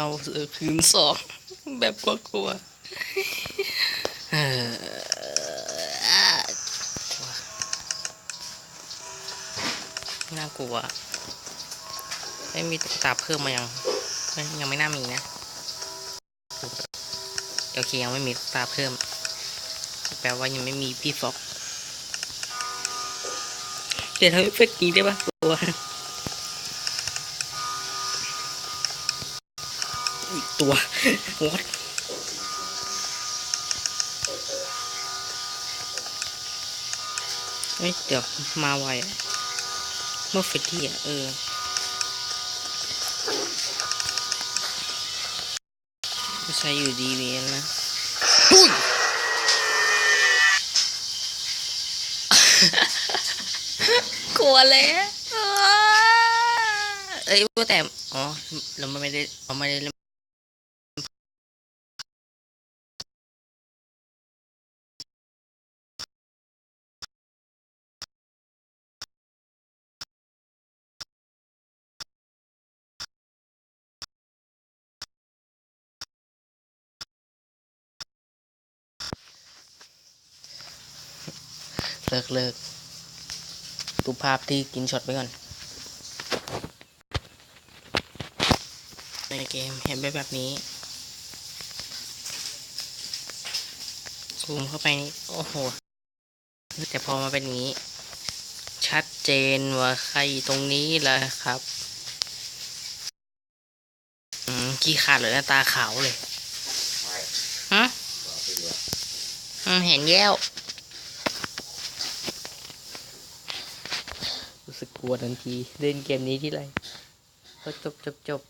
เข้าคืนสองแบบกลัวๆเอออ่น่ากลัวไม่มีตุ๊กตาเพิ่มมายัง ยังไม่น่ามีนะ โอเคยังไม่มีตุ๊กตาเพิ่ม แปลว่ายังไม่มีพี่ฟอกเดี๋ยวทำเอฟเฟกต์นี้ได้ปะกลัว อีกตัว what เฮ้ยเดี๋ยวมาไวอะเมื่อเฟดดี้อะเออไม่ใช่อยู่ดีเวียนนะอุ้ยกลัวเลยอะเอ้ยว่าแต่ อ๋อ เราไม่ได้เราไม่ได้ เลิกเลิกดูภาพที่กินช็อตไปก่อน ในเกมเห็นไปแบบนี้ ซูมเข้าไปนี่ โอ้โห แต่พอมาเป็นนี้ ชัดเจนว่าใครตรงนี้แหละครับขี้ขาดเลยนะตาขาวเลยฮะเห็นแย้ว สึกกลัวทันที เล่นเกมนี้ที่ไรก็จบจบจบ